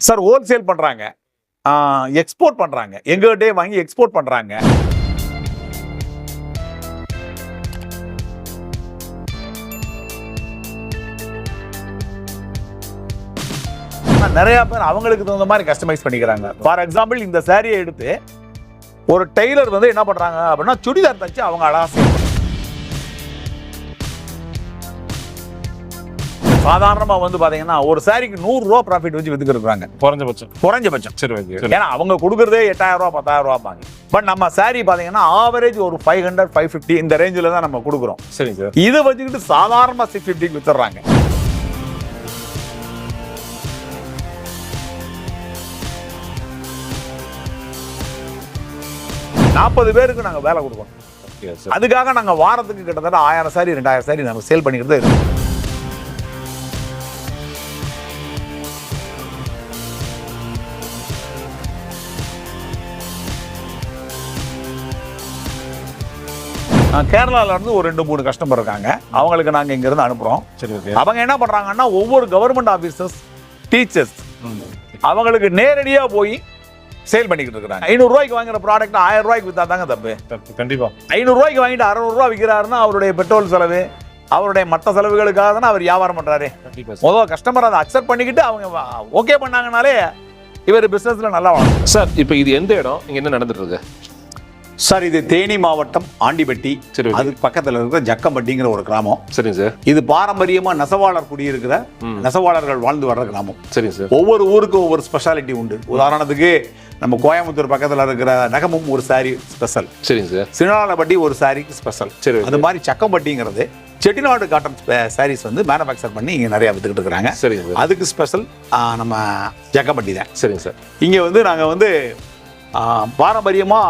Sir wholesale பண்ணுறாங்க export பண்ணுறாங்க எங்கள்கிட்டே வாங்கி எக்ஸ்போர்ட் பண்ணுறாங்க ஆனா, நிறைய பேர் அவங்களுக்கு தகுந்த மாதிரி கஸ்டமைஸ் பண்ணிக்கிறாங்க. ஃபார் எக்ஸாம்பிள் இந்த சேரீயை எடுத்து ஒரு டெய்லர் வந்து என்ன பண்ணுறாங்க அப்படின்னா சுடிதார் தச்சு அவங்க அழகா sell பண்றாங்க. சாதாரணமா வந்து பாத்தீங்கன்னா ஒரு சாரிக்கு நூறு ரூபா ப்ராஃபிட் வச்சு வித்துக்கிட்டு குறைஞ்சபட்சம். குறைஞ்சபட்சம். சரி ஓகே. ஏன்னா அவங்க கொடுக்குறதே எட்டாயிரம் ரூபா பத்தாயிரம் பட் நம்ம சாரி பாத்தீங்கன்னா ஆவரேஜ் ஒரு ஃபைவ் ஹண்ட்ரட் ஃபைவ் ஃபிஃப்டி இந்த ரேஞ்சில் தான் நம்ம கொடுக்குறோம். சரிங்க சார். இதை வச்சுக்கிட்டு சாதாரணமா சிக்ஸ் ஃபிஃப்டிக்கு வித்துறாங்க நாற்பது பேருக்கு நாங்க வேலை கொடுக்கணும். சார். அதுக்காக நாங்க வாரத்துக்கு கிட்டத்தட்ட ஆயிரம் சாரி ரெண்டாயிரம் சாரி நம்ம சேல் பண்ணிக்கிட்டு இருக்கோம். இருந்து ஒரு ரெண்டு மூணு கஸ்டமர் இருக்காங்க. அவங்களுக்கு நாங்க இங்க இருந்து அனுப்புறோம். சரி ஓகே அவங்க என்ன பண்றாங்கன்னா ஒவ்வொரு கவர்மெண்ட் ஆபீசர்ஸ் டீச்சர்ஸ் அவங்களுக்கு நேரடியா போய் சேல் பண்ணிக்கிட்டு இருக்காங்க ஐநூறு ரூபாய்க்கு வாங்குற ப்ராடக்ட் ஆயிரம் ரூபாய்க்கு வித்தா தாங்க தப்பு. கண்டிப்பா. ஐநூறு ரூபாய்க்கு வாங்கிட்டு அறுநூறு ரூபா விற்கிறாருன்னா அவருடைய பெட்ரோல் செலவு அவருடைய மற்ற செலவுகளுக்காக தானே அவர் வியாபாரம் பண்றாரு. கண்டிப்பா சார் முதல் கஸ்டமர் அதை அக்செப்ட் பண்ணிக்கிட்டு அவங்க ஓகே பண்ணாங்கனாலே இவர் பிசினஸ்ல நல்லா வாழும் சார் இப்போ இது எந்த இடம்? இங்க என்ன நடந்துட்டு இருக்கு? சார் இது தேனி மாவட்டம் ஆண்டிப்பட்டி சரி அதுக்கு பக்கத்துல இருக்கிற ஜக்கம்பட்டிங்கிற ஒரு கிராமம். சரிங்க சார். இது பாரம்பரியமா நெசவாளர் குடியிருக்கிற. நெசவாளர்கள் வாழ்ந்து வர்ற கிராமம். சரிங்க சார். ஒவ்வொரு ஊருக்கும் ஒவ்வொரு ஸ்பெஷாலிட்டி உண்டு. உதாரணத்துக்கு நம்ம கோயம்புத்தூர் பக்கத்துல இருக்கிற நகமும் ஒரு சாரி ஸ்பெஷல் சரிங்க சார். சிறுநாளப்பட்டி ஒரு சாரிக்கு ஸ்பெஷல் சரி அது மாதிரி சக்கம்பட்டிங்கிறது செட்டிநாடு காட்டன் சாரீஸ் வந்து மேனுஃபேக்சர் பண்ணி இங்க நிறைய வித்துக்கிட்டு இருக்கிறாங்க. சரிங்க சார். அதுக்கு ஸ்பெஷல் நம்ம ஜக்கம்பட்டி தான். சரிங்க சார். இங்க வந்து நாங்க வந்து ஆ, பாரம்பரியமா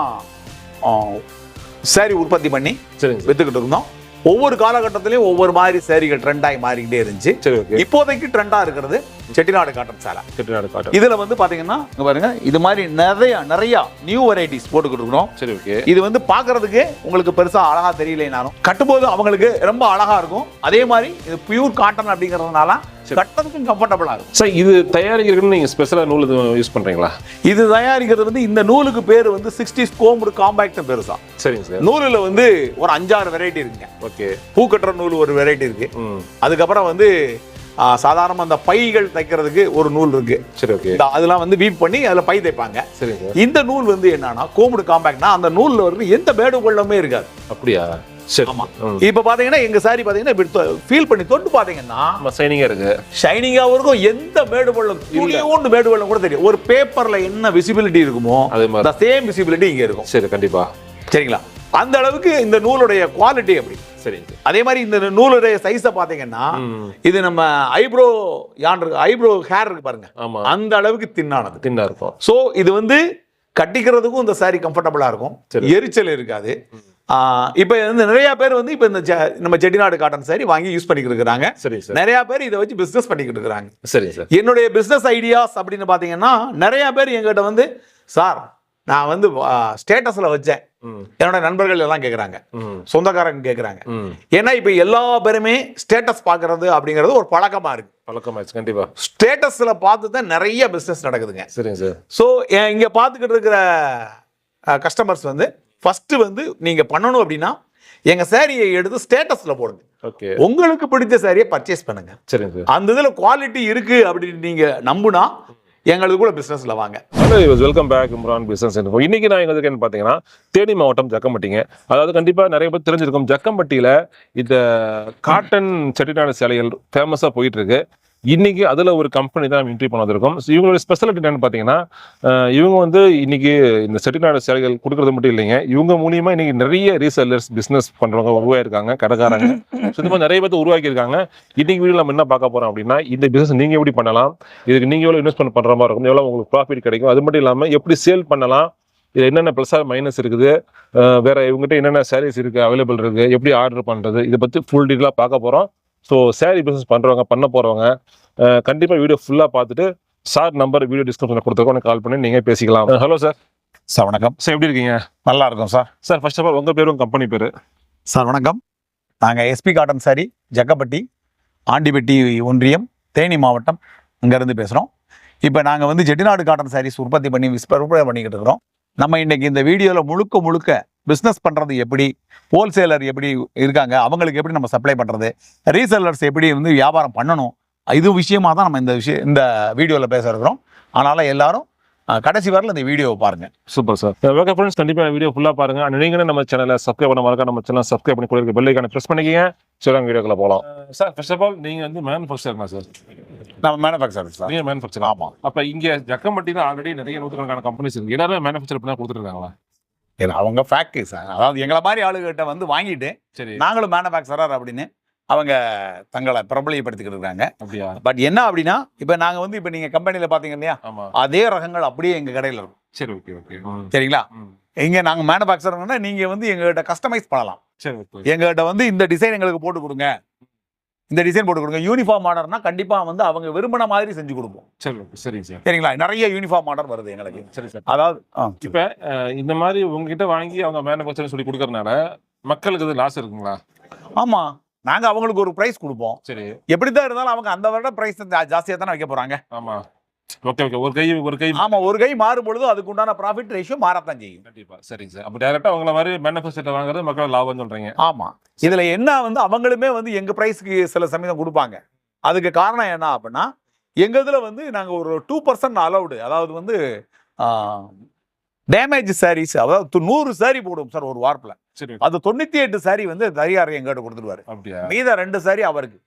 சாரி உற்பத்தி பண்ணி சரிங்க சார். வித்துக்கிட்டு இருந்தோம். ஒவ்வொரு காலகட்டத்திலையும் ஒவ்வொரு மாதிரி சாரிகள் ட்ரெண்டாகி மாறிக்கிட்டே இருந்துச்சு. சரி ஓகே. இப்போதைக்கு ட்ரெண்டா இருக்கிறது. செட்டிநாடு காட்டன் சேலை. செட்டிநாடு காட்டன். இதுல வந்து பாத்தீங்கன்னா இங்க பாருங்க இது மாதிரி நிறைய நிறைய நியூ வெரைட்டிஸ் போட்டுக்கிட்டு சரி ஓகே இது வந்து பார்க்கிறதுக்கு உங்களுக்கு பெருசா அழகா தெரியலைனாலும் கட்டும்போது அவங்களுக்கு ரொம்ப அழகா இருக்கும். அதே மாதிரி இது பியூர் காட்டன் அப்படிங்கிறதுனால கட்டுறதுக்கும் கம்ஃபர்டபுளா இருக்கும். சார் இது தயாரிக்கிறதுக்கு நீங்க ஸ்பெஷலா நூல் யூஸ் பண்றீங்களா? இது தயாரிக்கிறது வந்து இந்த நூலுக்கு பேர் வந்து சிக்ஸ்டி ஸ்கோம்டு காம்பேக்ட் பெருசா. சரிங்க சார் நூலில் வந்து ஒரு அஞ்சாறு வெரைட்டி இருக்குங்க. ஓகே பூக்கட்டுற நூல் ஒரு வெரைட்டி இருக்கு. அதுக்கப்புறம் வந்து ஆ, சாதாரணமா அந்த பைகள் தைக்கிறதுக்கு ஒரு நூல் இருக்கு. சரி ஓகே அதெல்லாம் வந்து வீட் பண்ணி அதுல பை தைப்பாங்க. சார் இந்த நூல் வந்து என்னன்னா கோமுடு காம்பேக்ட்னா அந்த நூல்ல வந்து எந்த மேடு பள்ளமே இருக்காது. அப்படியா? சரி. ஆமா. ம். இப்ப பாத்தீங்கன்னா எங்க சாரி பாத்தீங்கன்னா இப்படி ஃபீல் பண்ணி தொட்டு பாத்தீங்கன்னா ஆமா சைனிங்கா இருக்கு. ஷைனிங்கா இருக்கும் எந்த மேடு பள்ளம் துளியோண்டு மேடு பள்ளம் கூட தெரியும். ஒரு பேப்பர்ல என்ன விசிபிலிட்டி இருக்குமோ அதே மாதிரி. சேம் விசிபிலிட்டி இங்க இருக்கும். சரி கண்டிப்பா. சரிங்களா? அந்த அளவுக்கு இந்த நூலுடைய குவாலிட்டி அப்படி சரிங்க சார். அதே மாதிரி இந்த நூலுடைய சைஸை பாத்தீங்கன்னா ம். இது நம்ம ஐப்ரோ யான் இருக்கு ஐப்ரோ ஹேர் இருக்கு பாருங்க. அந்த அளவுக்கு தின்னானது. தின்னா இருக்கும். ஸோ இது வந்து கட்டிக்கிறதுக்கும் இந்த சாரி கம்ஃபர்டபுளா இருக்கும். சரி. எரிச்சல் இருக்காது. இப்போ வந்து நிறைய பேர் வந்து இப்போ இந்த நம்ம செட்டிநாடு காட்டன் சாரி வாங்கி யூஸ் பண்ணிக்கிட்டு இருக்கிறாங்க. சரிங்க சார். நிறைய பேர் இதை வச்சு பிசினஸ் பண்ணிக்கிட்டு இருக்கிறாங்க. சரிங்க சார். என்னுடைய பிசினஸ் ஐடியாஸ் அப்படின்னு பார்த்தீங்கன்னா நிறைய பேர் எங்கிட்ட வந்து சார் நான் வந்து ஸ்டேட்டஸ்ல வச்சேன். என்னோட நண்பர்கள் எல்லாம் கேட்குறாங்க சொந்தக்காரங்க கேட்குறாங்க ஏன்னா இப்போ எல்லா பேருமே ஸ்டேட்டஸ் பார்க்கறது அப்படிங்கிறது ஒரு பழக்கமா இருக்கு. பழக்கமாயிடுச்சு கண்டிப்பா. ஸ்டேட்டஸ்ல பார்த்து தான் நிறைய பிசினஸ் நடக்குதுங்க. சரிங்க சார். ஸோ இங்க பார்த்துக்கிட்டு இருக்கிற கஸ்டமர்ஸ் வந்து ஃபர்ஸ்ட் வந்து நீங்க பண்ணணும் அப்படின்னா எங்க சாரியை எடுத்து ஸ்டேட்டஸ்ல போடுங்க. ஓகே. உங்களுக்கு பிடிச்ச சாரியை பர்ச்சேஸ் பண்ணுங்க. அந்த இதுல குவாலிட்டி இருக்கு அப்படின்னு நீங்க நம்புனா எங்களுக்கு கூட பிஸ்னஸில் வாங்க hello welcome back Imran business info இன்றைக்கி நான் எங்களுக்கு என்ன பார்த்தீங்கன்னா தேனி மாவட்டம் ஜக்கம்பட்டிங்க. அதாவது கண்டிப்பாக நிறைய பேர் தெரிஞ்சிருக்கும். ஜக்கம்பட்டியில் இந்த காட்டன் செட்டிநாடு சேலைகள் ஃபேமஸாக போயிட்டுருக்கு இன்னைக்கு அதில் ஒரு கம்பெனி தான் நம்ம இன்ட்ரி பண்ண வந்திருக்கோம் ஸோ இவங்களோட ஸ்பெஷாலிட்டி என்னன்னு பார்த்தீங்கன்னா இவங்க வந்து இன்னைக்கு இந்த செட்டிநாடு சேலைகள் கொடுக்கறது மட்டும் இல்லைங்க. இவங்க மூலியமா இன்னைக்கு நிறைய ரீசெல்லர்ஸ் பிஸ்னஸ் பண்றவங்க உருவாயிருக்காங்க கடைக்காரங்க. ஸோ இந்த மாதிரி நிறைய பேர் உருவாக்கியிருக்காங்க. இன்னைக்கு வீடியோ நம்ம என்ன பார்க்க போறோம் அப்படின்னா இந்த பிஸ்னஸ் நீங்க எப்படி பண்ணலாம்? இதுக்கு நீங்கள் எவ்வளோ இன்வெஸ்ட்மெண்ட் பண்ணுற மாதிரி இருக்கும்? எவ்வளோ உங்களுக்கு ப்ராஃபிட் கிடைக்கும்? அது மட்டும் இல்லாமல் எப்படி சேல் பண்ணலாம்? இதில் என்னென்ன ப்ளஸ் ஆர் மைனஸ் இருக்குது? வேறு வேற இவங்ககிட்ட என்னென்ன சாரீஸ் இருக்கு அவைலபிள் இருக்கு? எப்படி ஆர்டர் பண்றது? இதை பற்றி ஃபுல் டீட்டெயிலாக பார்க்க போறோம். ஸோ சாரீ பிசினஸ் பண்றவங்க பண்ண போறவங்க அஹ் கண்டிப்பா வீடியோ ஃபுல்லா பார்த்துட்டு சார் நம்பர் வீடியோ டிஸ்கிரிப்ஷனில் கொடுத்துருக்கோம். கால் பண்ணி நீங்க பேசிக்கலாம். ஹலோ சார் சார் வணக்கம். சார் எப்படி இருக்கீங்க? நல்லா இருக்கும் sir sir first of all உங்க பேரும் கம்பெனி பேரு? சார் வணக்கம். நாங்கள் எஸ்பி காட்டன் சாரி ஜக்கப்பட்டி ஆண்டிப்பட்டி ஒன்றியம் தேனி மாவட்டம் அங்கேருந்து பேசுகிறோம் இப்போ நாங்கள் வந்து செட்டிநாடு காட்டன் சாரீஸ் உற்பத்தி பண்ணி விற்பனை பண்ணிக்கிட்டு இருக்கிறோம். நம்ம இன்னைக்கு இந்த வீடியோவில் முழுக்க முழுக்க பிஸ்னஸ் பண்ணுறது எப்படி? ஹோல்சேலர் எப்படி இருக்காங்க? அவங்களுக்கு எப்படி நம்ம சப்ளை பண்ணுறது ரீசெல்லர்ஸ் எப்படி வந்து வியாபாரம் பண்ணணும்? இது விஷயமா தான் நம்ம இந்த விஷயம் இந்த வீடியோவில் பேச இருக்கிறோம். அதனால் எல்லாரும் கடைசி வரல இந்த வீடியோவை பாருங்கள் சூப்பர் சார். ஓகே ஃப்ரெண்ட்ஸ் கண்டிப்பா வீடியோ ஃபுல்லா பாருங்க. And நீங்களும் நம்ம சேனலை சப்ஸ்கிரைப் பண்ண மறக்க நம்ம சேனல் சப்ஸ்கிரைப் பண்ணி கொடுக்க பெல் ஐக்கான பிரஸ் பண்ணிக்கங்க. சரி வீடியோக்குள்ள போகலாம் சார் ஃபர்ஸ்ட் ஆஃப் ஆல் நீங்க வந்து மேனுஃபேக்சர்மா சார் நம்ம மேனுஃபேக்சரர்ஸ் தான் நீங்க மேனுஃபேக்சர் ஆமாம் அப்ப இங்க ஜக்கம்பட்டியில ஆல்ரெடி நிறைய நூற்றுக்கணக்கான கம்பெனிஸ் இருக்கு. எல்லாரும் மேனுஃபேக்சர் பண்ணி கொடுத்துருக்காங்களா சரி அவங்க ஃபேக்ட்ரி சார் அதாவது எங்களை மாதிரி ஆளுகிட்ட வந்து வாங்கிட்டு சரி. நாங்களும் மேனுஃபேக்சரர் அப்படின்னு அவங்க தங்களை பிரபலியப்படுத்திக்கிட்டு இருக்காங்க. அப்படியா? பட் என்ன அப்படின்னா இப்போ நாங்கள் வந்து இப்போ நீங்கள் கம்பெனியில் பார்த்தீங்க இல்லையா? ஆமா. அதே ரகங்கள் அப்படியே எங்கள் கடையில் இருக்கும். சரி ஓகே ஓகே சரிங்களா? இங்கே நாங்கள் மேனுஃபேக்சர்னா நீங்கள் வந்து எங்ககிட்ட கஸ்டமைஸ் பண்ணலாம். சரி ஓகே எங்ககிட்ட வந்து இந்த டிசைன் எங்களுக்கு போட்டு கொடுங்க. இந்த டிசைன் போட்டு கொடுங்க. யூனிஃபார்ம் ஆர்டர்னா கண்டிப்பாக வந்து அவங்க விரும்பின மாதிரி செஞ்சு கொடுப்போம். சரி சரிங்க சார். சரிங்களா? நிறைய யூனிஃபார்ம் ஆர்டர் வருது எங்களுக்கு. சரி சார் அதாவது இப்ப இந்த மாதிரி உங்ககிட்ட வாங்கி அவங்க மேனுஃபேக்சர் சொல்லி கொடுக்கறதுனால மக்களுக்கு இது லாஸ் இருக்குங்களா? ஆமா. நாங்கள் அவங்களுக்கு ஒரு ப்ரைஸ் கொடுப்போம். சரி. எப்படி தான் இருந்தாலும் அவங்க அந்த வருட ப்ரைஸ் ஜாஸ்தியாக தானே வைக்க போகிறாங்க ஆமா. ஓகே ஓகே ஒரு கை ஒரு கை. ஆமா ஒரு கை மாறும் பொழுது அதுக்கு உண்டான ப்ராஃபிட் ரேஷியோ மாறத்தான் செய்யும். கண்டிப்பா. சரிங்க சார். அப்ப டேரக்டா அவங்கள மாதிரி மேனுஃபேக்சர் வாங்குறது மக்கள் லாபம் சொல்றீங்க. ஆமா. இதுல என்ன வந்து அவங்களுமே வந்து எங்க பிரைஸ்க்கு சில சமயம் கொடுப்பாங்க. அதுக்கு காரணம் என்ன அப்படின்னா எங்க இதுல வந்து நாங்க ஒரு டூ பர்சன்ட் அலௌடு அதாவது வந்து டேமேஜ் சாரீஸ் அதாவது நூறு சாரி போடுவோம் சார் ஒரு சரி. அது தொண்ணூத்தி எட்டு சாரி வந்து தரியார் எங்கிட்ட கொடுத்துருவாரு மீத ரெண்டு சாரி அவருக்கு.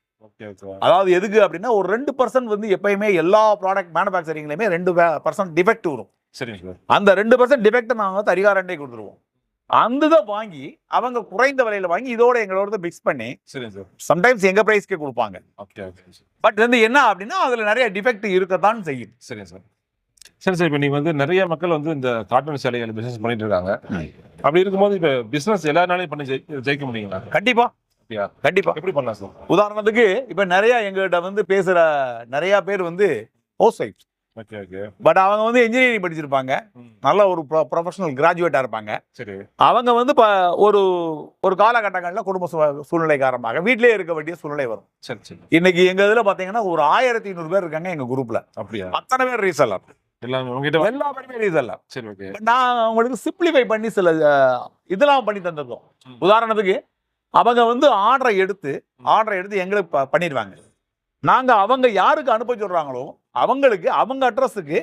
அதாவது எதுக்கு அப்படின்னா ஒரு ரெண்டு பர்சன்ட் வந்து எப்பயுமே எல்லா ப்ராடக்ட் மேனுஃபேக்சரிங்லயுமே ரெண்டு பர்சன்ட் டிஃபெக்ட் வரும். சரிங்க சார். அந்த ரெண்டு பர்சன்ட் டிஃபெக்ட் நாங்கள் தரிகாரண்டே கொடுத்துருவோம். அந்த இதை வாங்கி அவங்க குறைந்த விலையில வாங்கி இதோட எங்களோட மிக்ஸ் பண்ணி சரிங்க சார். சம்டைம்ஸ் எங்க பிரைஸ்க்கே கொடுப்பாங்க. பட் வந்து என்ன அப்படின்னா அதுல நிறைய டிஃபெக்ட் இருக்கத்தான் செய்யும். சரிங்க சார். சரி சார். இப்போ நீங்க வந்து நிறைய மக்கள் வந்து இந்த காட்டன் சேலைகள் பிசினஸ் பண்ணிட்டு இருக்காங்க. அப்படி இருக்கும்போது இப்போ பிசினஸ் எல்லாருனாலையும் பண்ணி ஜெயி- ஜெயிக்க முடியுங்களா? கண்டிப்பா. அப்படியா கண்டிப்பா. எப்படி பண்ணலாம் சார் உதாரணத்துக்கு இப்ப நிறைய எங்ககிட்ட வந்து பேசுற நிறைய பேர் வந்து housewife okay okay but அவங்க வந்து இன்ஜினியரிங் படிச்சிருப்பாங்க. நல்ல ஒரு ப்ரொஃபஷனல் கிராஜுவேட்டா இருப்பாங்க. சரி. அவங்க வந்து ஒரு ஒரு காலகட்டங்களில் குடும்ப சூழ்நிலை காரணமாக வீட்டிலேயே இருக்க வேண்டிய சூழ்நிலை வரும். சரி சரி. இன்னைக்கு எங்க இதுல பாத்தீங்கன்னா ஒரு ஆயிரத்தி ஐநூறு பேர் இருக்காங்க எங்க குரூப்ல அப்படியா? அத்தனை பேர் வா- எல்லா பேருமே ரீசெல்லர் சரி ஓகே நான் அவங்களுக்கு சிம்பிளிஃபை பண்ணி சில இதெல்லாம் பண்ணி தந்திருக்கோம். உதாரணத்துக்கு அவங்க வந்து ஆர்டரை எடுத்து ஆர்டரை எடுத்து எங்களுக்கு பண்ணிடுவாங்க நாங்க அவங்க யாருக்கு அனுப்ப சொல்றாங்களோ அவங்களுக்கு அவங்க அட்ரஸுக்கு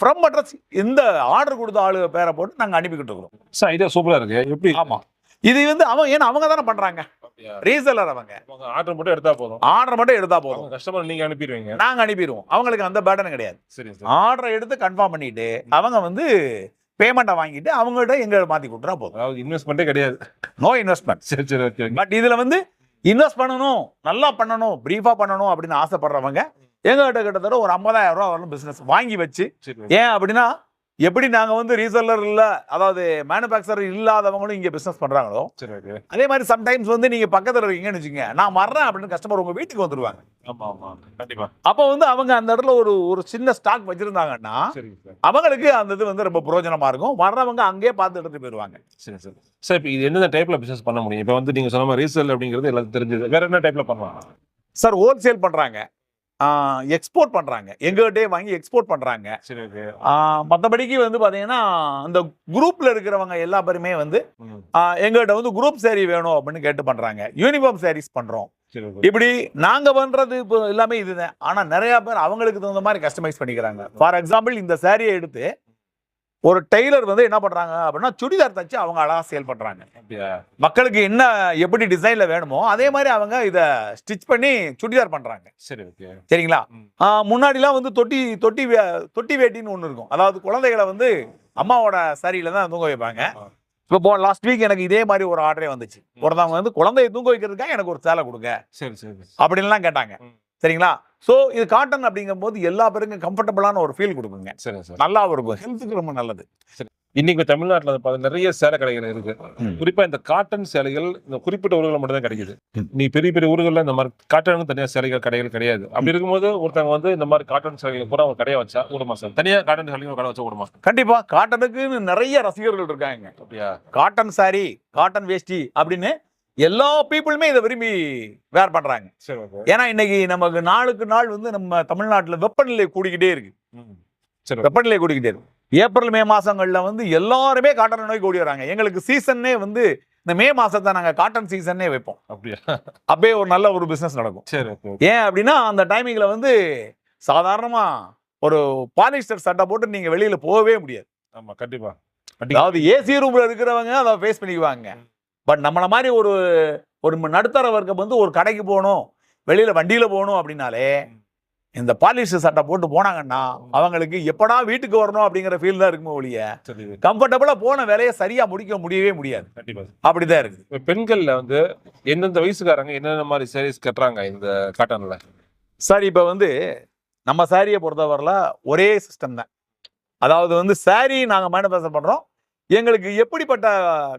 ஃப்ரம் அட்ரஸ் இந்த ஆர்டர் கொடுத்த ஆளு பேரை போட்டு நாங்க அனுப்பிக்கிட்டு இருக்கிறோம் சார் ஐடியா சூப்பரா இருக்கு. எப்படி? ஆமா. இது வந்து அவங்க ஏன்னா அவங்க தானே பண்றாங்க. ரீசெல்லர் அவங்க. ஆர்டர் மட்டும் எடுத்தா போதும். ஆர்டர் மட்டும் எடுத்தா போதும். கஸ்டமர் நீங்க அனுப்பிடுவீங்க. நாங்க அனுப்பிடுவோம். அவங்களுக்கு அந்த பேட்டன் கிடையாது. சரி சார். ஆர்டரை எடுத்து கன்ஃபார்ம் பண்ணிட்டு அவங்க வந்து பேமெண்ட்டை வாங்கிட்டு அவங்கள்ட்ட எங்க மாத்தி கொடுத்துறா போதும். அதாவது இன்வெஸ்ட்மெண்ட்டே கிடையாது. நோ இன்வெஸ்ட்மெண்ட் சரி சரி ஓகே பட் இதுல வந்து இன்வெஸ்ட் பண்ணணும் நல்லா பண்ணணும் பிரீஃபா பண்ணணும் அப்படின்னு ஆசைப்படுறவங்க எங்ககிட்ட கிட்டத்தட்ட ஒரு ஐம்பதாயிரம் ரூபா வரலும் பிசினஸ் வாங்கி வச்சு. ஏன் அப்படின்னா எப்படி நாங்க வந்து ரீசெல்லர் இல்ல அதாவது மேனுஃபேக்சரர் இல்லாதவங்களும் இங்க பிசினஸ் பண்றாங்களோ சரி அதே மாதிரி சம்டைம்ஸ் வந்து நீங்க பக்கத்துல இருக்கீங்கன்னு வச்சுங்க நான் வர்றேன் அப்படின்னு கஸ்டமர் உங்க வீட்டுக்கு வந்துருவாங்க. ஆமா ஆமா கண்டிப்பா. அப்போ வந்து அவங்க அந்த இடத்துல ஒரு ஒரு சின்ன ஸ்டாக் வச்சிருந்தாங்கன்னா அவங்களுக்கு அந்த இது வந்து ரொம்ப பிரயோஜனமா இருக்கும். வர்றவங்க அங்கேயே பார்த்து எடுத்துட்டு போயிடுவாங்க சரி சார். சார் இப்போ இது எந்தெந்த டைப்ல பிசினஸ் பண்ண முடியும்? இப்போ வந்து நீங்க சொன்ன மாதிரி ரீசேல் அப்படிங்கிறது எல்லாத்துக்கும் தெரிஞ்சது. வேற என்ன டைப்ல பண்ணலாம்? சார் ஹோல்சேல் பண்றாங்க. எக்ஸ்போர்ட் பண்றாங்க. எங்ககிட்டே வாங்கி எக்ஸ்போர்ட் சரி ஆஹ் மத்தபடிக்கு வந்து பாத்தீங்கன்னா அந்த குரூப்ல இருக்கிறவங்க எல்லா பேருமே வந்து எங்ககிட்ட வந்து குரூப் saree வேணும் அப்படின்னு கேட்டு பண்றாங்க. யூனிஃபார்ம் sarees பண்றோம். சரி ஓகே. இப்படி நாங்க பண்றது இப்போ எல்லாமே இதுதான். ஆனா நிறைய பேர் அவங்களுக்கு தகுந்த மாதிரி கஸ்டமைஸ் பண்ணிக்கிறாங்க. ஃபார் எக்ஸாம்பிள் இந்த சாரியை எடுத்து ஒரு டெய்லர் வந்து என்ன பண்றாங்க அப்படின்னா சுடிதார் தச்சு அவங்க அழகா சேல் மக்களுக்கு என்ன எப்படி டிசைன்ல வேணுமோ அதே மாதிரி அவங்க இத ஸ்டிச் பண்ணி சுடிதார் பண்றாங்க. சரி ஓகே சரிங்களா? முன்னாடிலாம் வந்து தொட்டி தொட்டி தொட்டி வேட்டின்னு ஒன்று இருக்கும். அதாவது குழந்தைகளை வந்து அம்மாவோட சரியில தான் தூங்க வைப்பாங்க. இப்போ போ லாஸ்ட் வீக் எனக்கு இதே மாதிரி ஒரு ஆர்டரே வந்துச்சு. ஒருத்தவங்க வந்து குழந்தைய தூங்க வைக்கிறதுக்காக எனக்கு ஒரு சேலை கொடுங்க. சரி சரி அப்படின்லாம் கேட்டாங்க. சரிங்களா? ஸோ இது காட்டன் அப்படிங்கும்போது எல்லா பேருக்கும் கம்ஃபர்டபுளான ஒரு ஃபீல் கொடுக்குங்க. சரி சார். நல்லாவும் இருக்கும் ஹெல்த்துக்கு ரொம்ப நல்லது. இன்னைக்கு தமிழ்நாட்டுல பார்த்தா நிறைய சேலை கடைகள் இருக்கு. குறிப்பா இந்த காட்டன் சேலைகள் இந்த குறிப்பிட்ட ஊர்களில் மட்டும் தான் கிடைக்குது. நீ பெரிய பெரிய ஊர்களில் இந்த மாதிரி காட்டனுக்கு தனியா சேலைகள் கடைகள் கிடையாது. அப்படி இருக்கும்போது ஒருத்தவங்க வந்து இந்த மாதிரி காட்டன் சேலைகள் பூரா ஒரு கடையை வச்சா விடுமா சார் தனியா காட்டன் சேலைகள் ஒரு கடை வச்சா விடுமா கண்டிப்பா காட்டனுக்குன்னு நிறைய ரசிகர்கள் இருக்காங்க. அப்படியா? காட்டன் saree காட்டன் வேஷ்டி அப்படின்னு எல்லா பீப்புளுமே இதை விரும்பி வேர் பண்றாங்க. ஏன்னா இன்னைக்கு நமக்கு நாளுக்கு நாள் வந்து நம்ம தமிழ்நாட்டுல வெப்பநிலை கூடிக்கிட்டே இருக்கு. சரி வெப்பநிலை கூடிக்கிட்டே இருக்கு. ஏப்ரல் மே மாசங்கள்ல வந்து எல்லாருமே காட்டன் நோய் கூடி வராங்க. எங்களுக்கு சீசன்னே வந்து இந்த மே மாசத்தை நாங்க காட்டன் சீசன்னே வைப்போம். அப்படியா? அப்பயே ஒரு நல்ல ஒரு பிசினஸ் நடக்கும். சரி ஏன் அப்படின்னா அந்த டைமிங்ல வந்து சாதாரணமா ஒரு பாலிஸ்டர் சட்டை போட்டு நீங்க வெளியில போகவே முடியாது. ஆமா கண்டிப்பா. அதாவது ஏசி ரூம்ல இருக்கிறவங்க அதை ஃபேஸ் பண்ணிக்குவாங்க. பட் நம்மள மாதிரி ஒரு ஒரு நடுத்தர வர்க்கம் வந்து ஒரு கடைக்கு போகணும் வெளியில வண்டியில போகணும் அப்படின்னாலே இந்த பாலிஸ்டர் சட்டை போட்டு போனாங்கன்னா அவங்களுக்கு எப்படா வீட்டுக்கு வரணும் அப்படிங்கிற ஃபீல் தான் இருக்குமே ஒழிய சரி கம்ஃபர்டபுளா போன வேலையை சரியா முடிக்க முடியவே முடியாது. கண்டிப்பா. அப்படிதான் இருக்குது. இப்ப பெண்கள்ல வந்து எந்தெந்த வயசுக்காரங்க என்னென்ன மாதிரி சாரீஸ் கட்டுறாங்க இந்த காட்டன்ல சார் இப்போ வந்து நம்ம சாரியை பொறுத்தவரையில ஒரே சிஸ்டம் தான். அதாவது வந்து சாரி நாங்கள் மேனுஃபேக்சர் பண்ணுறோம் எங்களுக்கு எப்படிப்பட்ட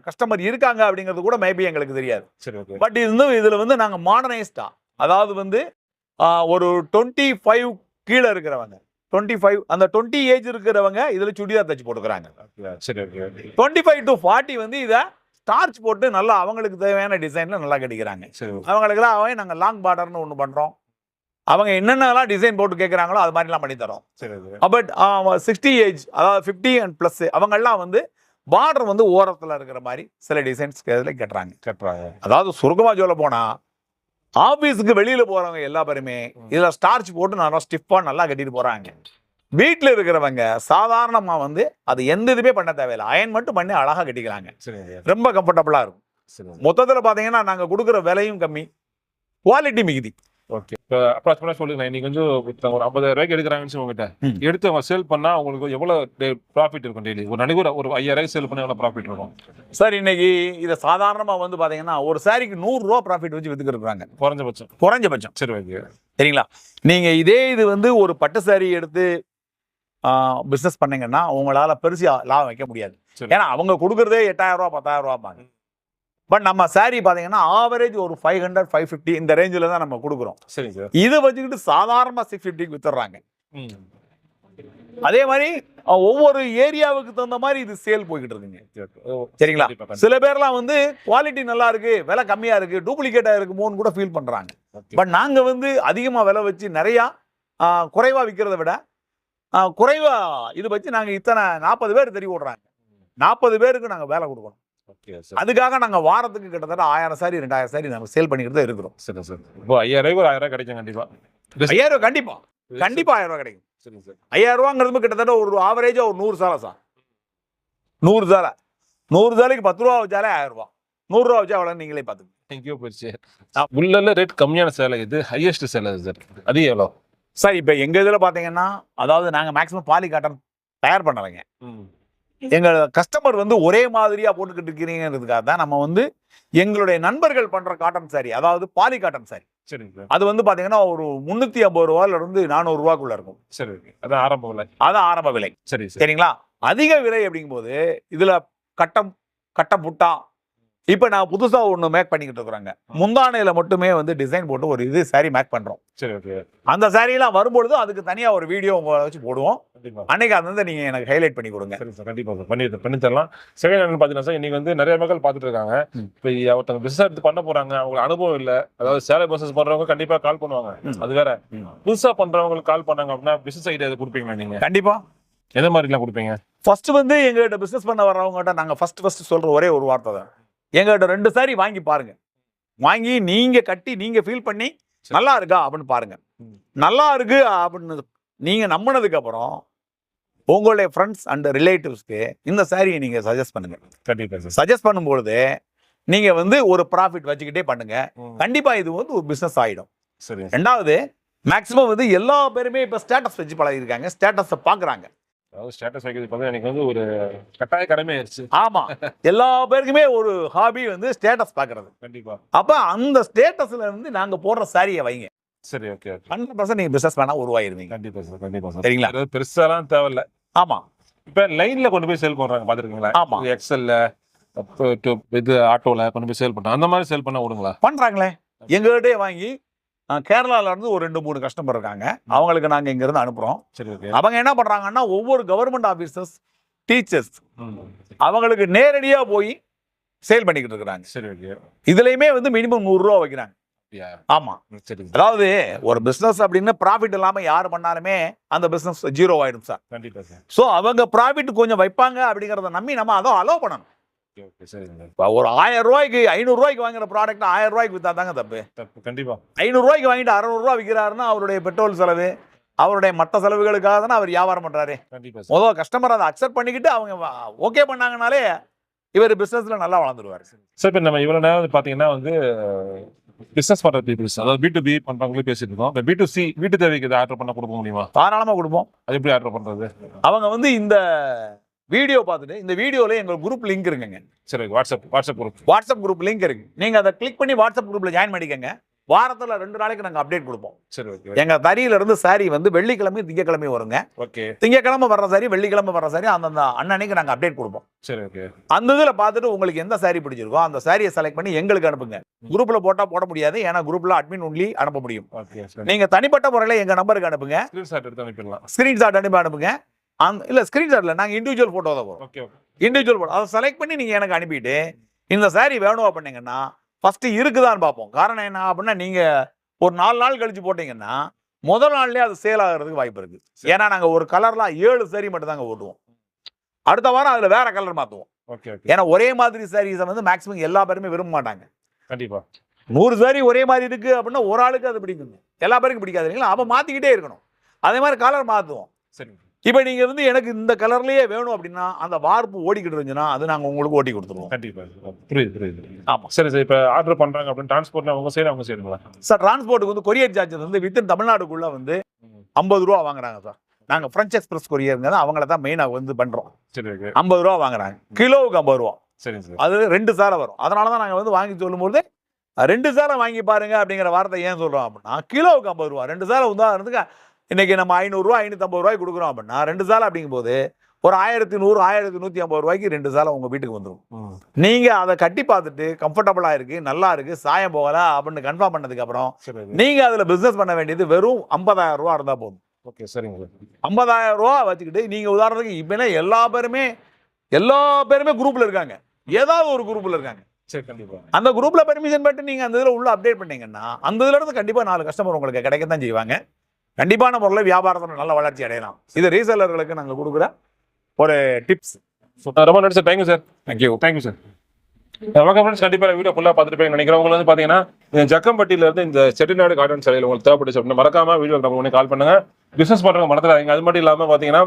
கஸ்டமர் இருக்காங்க அப்படிங்கிறது கூட மேபி எங்களுக்கு தெரியாது. சரி பட் இது வந்து இதில் வந்து நாங்கள் மாடர்னைஸ்டா அதாவது வந்து ஒரு டுவெண்ட்டி ஃபைவ் கீழே இருக்கிறவங்க. டுவெண்ட்டி ஃபைவ் அந்த டுவெண்ட்டி ஏஜ் இருக்கிறவங்க இதில் சுடிதார் தச்சு போட்டுக்கிறாங்க. சரி டுவெண்ட்டி ஃபைவ் டு ஃபார்ட்டி வந்து இதை ஸ்டார்ச் போட்டு நல்லா அவங்களுக்கு தேவையான டிசைனில் நல்லா okay. அவங்களுக்குலாம் அவன் நாங்கள் லாங் பார்டர்னு ஒன்று பண்ணுறோம் அவங்க என்னென்னலாம் டிசைன் போட்டு கேட்குறாங்களோ அது மாதிரிலாம் பண்ணி தரோம். சரி ஓகே பட் சிக்ஸ்டி ஏஜ் அதாவது ஃபிஃப்டி அண்ட் ப்ளஸ் அவங்கெல்லாம் வந்து பார்டர் வந்து ஓரத்தில் இருக்கிற மாதிரி சில டிசைன்ஸ் இதில் கட்டுறாங்க கட்டுறாங்க. அதாவது சுருக்கமாக சொல்ல போனால் ஆஃபீஸுக்கு வெளியில் போகிறவங்க எல்லா பேருமே இதில் ஸ்டார்ச் போட்டு நல்லா ஸ்டிஃபாக நல்லா கட்டிட்டு போகிறாங்க வீட்டில் இருக்கிறவங்க சாதாரணமாக வந்து அது எந்த இதுவுமே பண்ண தேவையில்லை. அயன் மட்டும் பண்ணி அழகாக கட்டிக்கிறாங்க. ரொம்ப கம்ஃபர்டபுளாக இருக்கும். மொத்தத்தில் பார்த்தீங்கன்னா நாங்கள் கொடுக்குற விலையும் கம்மி. குவாலிட்டி மிகுதி. ஓகே இப்போ அப்ராக்சிமேட்டாக சொல்லுங்க இன்னைக்கு வந்து ஒரு ஐம்பதாயிரம் ரூபாய்க்கு எடுக்கிறாங்கன்னு உங்ககிட்ட. எடுத்து அவங்க சேல் பண்ணா அவங்களுக்கு எவ்வளவு ப்ராஃபிட் இருக்கும் டெய்லி ஒரு நாளைக்கு ஒரு ஒரு ஐயாயிரம் சேல் பண்ணா எவ்வளவு ப்ராஃபிட் இருக்கும்? சார் இன்னைக்கு இதை சாதாரணமாக வந்து பார்த்தீங்கன்னா ஒரு சாரிக்கு நூறுரூவா ப்ராஃபிட் வச்சு வித்துக்கிருக்காங்க குறைஞ்சபட்சம். குறைஞ்சபட்சம். சரி ஓகே சரிங்களா? நீங்கள் இதே இது வந்து ஒரு பட்டு சாரி எடுத்து பிஸ்னஸ் பண்ணீங்கன்னா உங்களால பெருசா லாபம் வைக்க முடியாது. ஏன்னா அவங்க கொடுக்குறதே எட்டாயிரம் ரூபா பத்தாயிரம் ரூபாப்பாங்க பட் நம்ம சாரி பார்த்தீங்கன்னா ஆவரேஜ் ஒரு ஃபைவ் ஹண்ட்ரட் ஃபைவ் ஃபிஃப்டி இந்த ரேஞ்சில் தான் நம்ம கொடுக்குறோம். சரிங்க சார். இதை வச்சுக்கிட்டு சாதாரணமாக சிக்ஸ் ஃபிஃப்டிக்கு வித்துடுறாங்க. அதே மாதிரி ஒவ்வொரு ஏரியாவுக்கு தகுந்த மாதிரி இது சேல் போய்கிட்டு இருக்குங்க. சரிங்களா. சில பேர்லாம் வந்து குவாலிட்டி நல்லா இருக்கு விலை கம்மியா இருக்கு டூப்ளிகேட்டா இருக்குமோன்னு கூட ஃபீல் பண்றாங்க. பட் நாங்க வந்து அதிகமா விலை வச்சு நிறையா குறைவா விற்கிறத விட குறைவா இது வச்சு நாங்க இத்தனை நாற்பது பேர் தெரிய விடுறாங்க. நாற்பது பேருக்கு நாங்க வேலை கொடுக்கணும். அதுக்காக நாங்க வாரத்துக்கு கிட்டத்தட்ட ஆயிரம் சாரி ரெண்டாயிரம் சாரி நம்ம சேல் பண்ணிக்கிட்டு தான் இருக்கிறோம். சரி சார். இப்போ ஐயாயிரம் ஒரு ஆயிரம் ரூபாய் கிடைக்கும் கண்டிப்பா. ஐயாயிரம் ரூபாய் கண்டிப்பா. கண்டிப்பா ஆயிரம் ரூபாய் கிடைக்கும். சரிங்க சார். ஐயாயிரம் ரூபாங்கிறது கிட்டத்தட்ட ஒரு ஆவரேஜா ஒரு நூறு சாலை சார். நூறு சாலை. நூறு சாலைக்கு பத்து ரூபா வச்சாலே ஆயிரம் ரூபாய். ரூபா வச்சா அவ்வளோ நீங்களே பார்த்துக்கோங்க. எங்கேயோ போயிடுச்சு உள்ள ரேட் கம்மியான சேலை இது ஹையஸ்ட் சேலை சார் அது எவ்வளோ? சார் இப்போ எங்க இதுல பாத்தீங்கன்னா அதாவது நாங்க மேக்ஸிமம் பாலி காட்டன் தயார் பண்ணலைங்க. எங்க கஸ்டமர் வந்து ஒரே மாதிரியா போட்டுக்கிட்டு இருக்கிறீங்கிறதுக்காக தான் நம்ம வந்து எங்களுடைய நண்பர்கள் பண்ற காட்டன் சாரி அதாவது பாலி காட்டன் சாரி சரிங்க சார். அது வந்து பாத்தீங்கன்னா ஒரு முன்னூத்தி ஐம்பது ரூபாயில இருந்து நானூறு ரூபாய்க்குள்ள இருக்கும். சரி அதான் ஆரம்ப விலை. அது ஆரம்ப விலை. சரி சார். சரிங்களா? அதிக விலை அப்படிங்கும்போது இதுல கட்டம் கட்ட புட்டா இப்ப நான் புதுசா ஒண்ணு மேக் பண்ணிக்கிட்டு இருக்கிறாங்க. முந்தானையில மட்டுமே வந்து டிசைன் போட்டு ஒரு இது சாரி மேக் பண்றோம். சரி ஓகே அந்த சாரியெல்லாம் வரும்பொழுது அதுக்கு தனியா ஒரு வீடியோ உங்களை வச்சு போடுவோம். அன்னைக்கு அது வந்து நீங்க எனக்கு ஹைலைட் பண்ணி கொடுங்க. சரி சார் கண்டிப்பா சார் பண்ணி பண்ணி தரலாம் செகண்ட் ஹேண்ட் பார்த்தீங்கன்னா சார் இன்னைக்கு வந்து நிறைய மக்கள் பார்த்துட்டு இருக்காங்க. இப்போ ஒருத்தவங்க பிசினஸ் எடுத்து பண்ண போறாங்க. அவங்களுக்கு அனுபவம் இல்ல. அதாவது சேலை பிசினஸ் பண்றவங்க கண்டிப்பா கால் பண்ணுவாங்க. அது வேற. புதுசா பண்றவங்களுக்கு கால் பண்ணாங்க அப்படின்னா பிசினஸ் ஐடியா கொடுப்பீங்களா நீங்க? கண்டிப்பா. எந்த மாதிரி எல்லாம் கொடுப்பீங்க? ஃபர்ஸ்ட் வந்து எங்ககிட்ட பிசினஸ் பண்ண வர்றவங்ககிட்ட நாங்க ஃபர்ஸ்ட் ஃபர்ஸ்ட் சொல்ற ஒரே ஒரு வார்த்தை தான். எங்ககிட்ட ரெண்டு சாரி வாங்கி பாருங்க. வாங்கி நீங்க கட்டி நீங்க ஃபீல் பண்ணி. நல்லா இருக்கா அப்படின்னு பாருங்க. நல்லா இருக்கு அப்படின்னு நீங்க நம்பினதுக்கு அப்புறம் உங்களுடைய ஃப்ரெண்ட்ஸ் அண்ட் ரிலேட்டிவ்ஸ்க்கு இந்த சாரியை நீங்க சஜஸ்ட் பண்ணுங்க. கண்டிப்பா சார். சஜஸ்ட் பண்ணும்பொழுது நீங்க வந்து ஒரு ப்ராஃபிட் வச்சுக்கிட்டே பண்ணுங்க. கண்டிப்பா இது வந்து ஒரு பிசினஸ் ஆயிடும். சரி. ரெண்டாவது மேக்ஸிமம் வந்து எல்லா பேருமே இப்ப ஸ்டேட்டஸ் வச்சு பழகிருக்காங்க ஸ்டேட்டஸை பாக்குறாங்க. அதாவது ஸ்டேட்டஸ் வைக்கிறது பார்த்தா எனக்கு வந்து ஒரு கட்டாய கடமை ஆயிடுச்சு. ஆமா. எல்லா பேருக்குமே ஒரு ஹாபி வந்து ஸ்டேட்டஸ் பாக்குறது. கண்டிப்பா. அப்ப அந்த ஸ்டேட்டஸ்ல இருந்து நாங்க போடுற சாரியை வைங்க. சரி ஓகே ஹண்ட்ரட் பர்சன்ட் நீங்க பிசினஸ் பண்ணா உருவாயிருவீங்க. கண்டிப்பா சார் கண்டிப்பா சார் சரிங்களா? பெருசாலாம் தேவையில்ல. ஆமா. இப்ப லைன்ல கொண்டு போய் சேல் பண்றாங்க பாத்துருக்கீங்களா? ஆமா. எக்ஸல்ல இது ஆட்டோல கொண்டு போய் சேல் பண்றாங்க அந்த மாதிரி சேல் பண்ண விடுங்களா பண்றாங்களே. எங்ககிட்டயே வாங்கி இருந்து ஒரு ரெண்டு மூணு கஸ்டமர் இருக்காங்க. அவங்களுக்கு நாங்க இங்க இருந்து அனுப்புறோம். சரி ஓகே அவங்க என்ன பண்றாங்கன்னா ஒவ்வொரு கவர்மெண்ட் ஆபீசர்ஸ் டீச்சர்ஸ் அவங்களுக்கு நேரடியா போய் சேல் பண்ணிக்கிட்டு இருக்கிறாங்க. சரி ஓகே இதுலயுமே வந்து மினிமம் நூறு ரூபா வைக்கிறாங்க. ஆமா. அதாவது ஒரு பிசினஸ் அப்படின்னு ப்ராஃபிட் இல்லாம யார் பண்ணாலுமே அந்த பிசினஸ் ஜீரோ ஆயிடும் சார் கண்டிப்பா சார் ஸோ அவங்க ப்ராஃபிட் கொஞ்சம் வைப்பாங்க அப்படிங்கிறத நம்பி நம்ம அதை அலோவ் பண்ணணும். ஒரு ஆயிரம் ரூபாய்க்கு ஐநூறு ரூபாய்க்கு வாங்குற ப்ராடக்ட் ஆயிரம் ரூபாய்க்கு வித்தா தாங்க தப்பு. தப்பு கண்டிப்பா. ஐநூறு ரூபாய்க்கு வாங்கிட்டு அறநூறுவா விற்கிறாருன்னா அவருடைய பெட்ரோல் செலவு அவருடைய மற்ற செலவுகளுக்காக தானே அவர் வியாபாரம் பண்றாரு. முதல் கஸ்டமர் அதை அக்செப்ட் பண்ணிக்கிட்டு அவங்க ஓகே பண்ணாங்கனாலே இவர் பிசினஸ்ல நல்லா வளர்ந்துருவாரு. சார் இப்போ நம்ம இவ்வளவு நேரம் வந்து பாத்தீங்கன்னா வந்து பிசினஸ் பண்ற பீப்புள்ஸ் அதாவது பி டு பி பண்றவங்களே பேசிட்டு இருக்கோம். பி டு சி வீட்டு தேவைக்கு ஆர்டர் பண்ண கொடுக்க முடியுமா? தாராளமா கொடுப்போம். அது எப்படி ஆர்டர் பண்றது? அவங்க வந்து இந்த வீடியோ பார்த்துட்டு இந்த வீடியோல எங்க குரூப் லிங்க் இருக்குங்க. சரி WhatsApp WhatsApp group WhatsApp group link இருக்கு. நீங்க அதை கிளிக் பண்ணி வாட்ஸ்அப் குரூப்ல ஜாயின் பண்ணிக்கங்க. வாரத்துல ரெண்டு நாளைக்கு நாங்க அப்டேட் கொடுப்போம். சரி ஓகே எங்க தறியில இருந்து சாரி வந்து வெள்ளிக்கிழமையும் திங்கக்கிழமையும் வருங்க. ஓகே திங்கக்கிழமை வர்ற சாரி வெள்ளிக்கிழமை வர்ற சாரி அந்தந்த அன்னன்னைக்கு நாங்க அப்டேட் கொடுப்போம். சரி ஓகே அந்த இதுல பார்த்துட்டு உங்களுக்கு எந்த சாரி பிடிச்சிருக்கோ அந்த சாரியை செலக்ட் பண்ணி எங்களுக்கு அனுப்புங்க. குரூப்ல போட்டா போட முடியாது ஏன்னா குரூப்ல அட்மின் ஒன்லி அனுப்ப முடியும். ஓகே சரி. நீங்க தனிப்பட்ட முறையில எங்க நம்பருக்கு அனுப்புங்க. ஸ்கிரீன்ஷாட் எடுத்து அனுப்பிடலாம். ஸ்கிரீன்ஷாட் அனுப்பி அனுப்புங்க. அந்த இல்ல ஸ்கிரீன்ஷாட்ல நாங்க இண்டிவிஜுவல் போட்டோ தான் ஓகே ஓகே இண்டிவிஜுவல் போட்டோ அதை செலக்ட் பண்ணி நீங்க எனக்கு அனுப்பிட்டு இந்த சாரி வேணும் அப்படிங்கன்னா ஃபர்ஸ்ட் இருக்குதான்னு பார்ப்போம். காரணம் என்ன அப்படின்னா நீங்க ஒரு நாலு நாள் கழிச்சு போட்டீங்கன்னா முதல் நாள்லயே அது சேல் ஆகிறதுக்கு வாய்ப்பு இருக்கு. ஏன்னா நாங்க ஒரு கலர்ல ஏழு சாரி மட்டும் தாங்க ஓட்டுவோம். அடுத்த வாரம் அதுல வேற கலர் ஓகே ஓகே ஏன்னா ஒரே மாதிரி சாரீஸை வந்து மேக்ஸிமம் எல்லா பேருமே விரும்ப மாட்டாங்க. கண்டிப்பா. நூறு சாரி ஒரே மாதிரி இருக்கு அப்படின்னா ஒரு ஆளுக்கு அது பிடிக்குங்க. எல்லா பேருக்கும் பிடிக்காது இல்லைங்களா? அவன் மாத்திக்கிட்டே இருக்கணும். அதே மாதிரி கலர் மாத்துவோம். சரி இப்போ நீங்க வந்து எனக்கு இந்த கலர்லயே வேணும் அப்படின்னா அந்த வார்ப்பு ஓடிக்கிட்டு இருந்துச்சுன்னா அது நாங்க உங்களுக்கு ஓட்டி கொடுத்துருவோம். கண்டிப்பா புரியுது புரியுது. ஆமா. சரி சரி. இப்போ ஆர்டர் பண்றாங்க அப்படின்னு டிரான்ஸ்போர்ட்ல அவங்க சைடு அவங்க செய்யுங்களா சார் டிரான்ஸ்போர்ட்டுக்கு வந்து கொரியர் சார்ஜ் வந்து வித்தின் தமிழ்நாடுக்குள்ள வந்து ஐம்பது ரூபா வாங்குறாங்க சார். நாங்க பிரெஞ்ச் எக்ஸ்பிரஸ் கொரியருங்க அவங்கள தான் மெயினாக வந்து பண்றோம். சரி ஐம்பது ரூபா வாங்குறாங்க. கிலோவுக்கு ஐம்பது ரூபா. சரிங்க சார். அது ரெண்டு சேலை வரும். அதனால தான் நாங்கள் வந்து வாங்கி சொல்லும்போது ரெண்டு சேலை வாங்கி பாருங்க அப்படிங்கிற வார்த்தை ஏன் சொல்றோம் அப்படின்னா கிலோவுக்கு ஐம்பது ரூபா. ரெண்டு சேலை உதாரணத்துக்கு இன்னைக்கு நம்ம ஐநூறுரூவா ஐநூற்றம்பது ரூபாய்க்கு கொடுக்குறோம் அப்படின்னா ரெண்டு சேலை அப்படிங்கும்போது ஒரு ஆயிரத்தி நூறு ஆயிரத்தி நூற்றி ஐம்பது ரூபாய்க்கு ரெண்டு சேலை உங்கள் வீட்டுக்கு வந்துடும் நீங்கள் அதை கட்டி பார்த்துட்டு கம்ஃபர்டபுளாக இருக்குது நல்லா இருக்குது சாயம் போகல அப்படின்னு கன்ஃபார்ம் பண்ணதுக்கு அப்புறம் சரி. நீங்கள் அதில் பிஸ்னஸ் பண்ண வேண்டியது வெறும் ஐம்பதாயிரம் ரூபா இருந்தால் போதும். ஓகே சரிங்க. சார் ஐம்பதாயிரம் ரூபா வச்சுக்கிட்டு நீங்கள் உதாரணத்துக்கு இப்போ எல்லா பேருமே எல்லா பேருமே குரூப்பில் இருக்காங்க. ஏதாவது ஒரு குரூப்பில் இருக்காங்க. சரி கண்டிப்பா. அந்த குரூப்ல பெர்மிஷன் பண்ணிட்டு நீங்க அந்த இதுல உள்ள அப்டேட் பண்ணீங்கன்னா அந்த இதுல இருந்து கண்டிப்பா நாலு கஸ்டமர் உங்களுக்கு கிடைக்கத்தான் செய்வாங்க. கண்டிப்பான முறையில் வியாபாரத்தில் நல்ல வளர்ச்சி அடையலாம். இது ரீசெல்லர்களுக்கு நாங்க கொடுக்குற ஒரு டிப்ஸ் ரொம்ப நன்றி sir thank you sir thank you thank you sir வணக்கம் ஃப்ரெண்ட்ஸ் கண்டிப்பாக வீடியோ ஃபுல்லாக பார்த்துட்டு போய் நினைக்கிறேன். உங்களுக்கு வந்து பார்த்தீங்கன்னா இந்த ஜக்கம்பட்டியில இருந்து இந்த செட்டிநாடு கார்டன் சிலையில் உங்களுக்கு தேவைப்பட்டுச்சு அப்படின்னா மறக்காம வீடியோ நம்ம உடனே கால் பண்ணுங்க. பிசினஸ் பண்றவங்க மறந்துடாதீங்க அது மட்டும் இல்லாமல் பார்த்தீங்கன்னா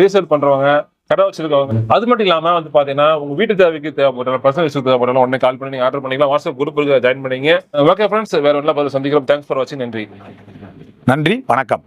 ரீசேல் பண்றவங்க கடை வச்சிருக்கவங்க அது மட்டும் இல்லாம வந்து பாத்தீங்கன்னா உங்க வீட்டு தேவைக்கு தேவைப்படுற பர்சனல் இஷ்யூ தேவைப்படலாம் உடனே கால் பண்ணி ஆர்டர் பண்ணிக்கலாம் வாட்ஸ்அப் குரூப் ஜாயின் பண்ணீங்க. ஓகே ஃப்ரெண்ட்ஸ் வேற ஒன்றும் சந்திக்கிறோம். தேங்க்ஸ் ஃபார் வாட்சிங் நன்றி. நன்றி. வணக்கம்.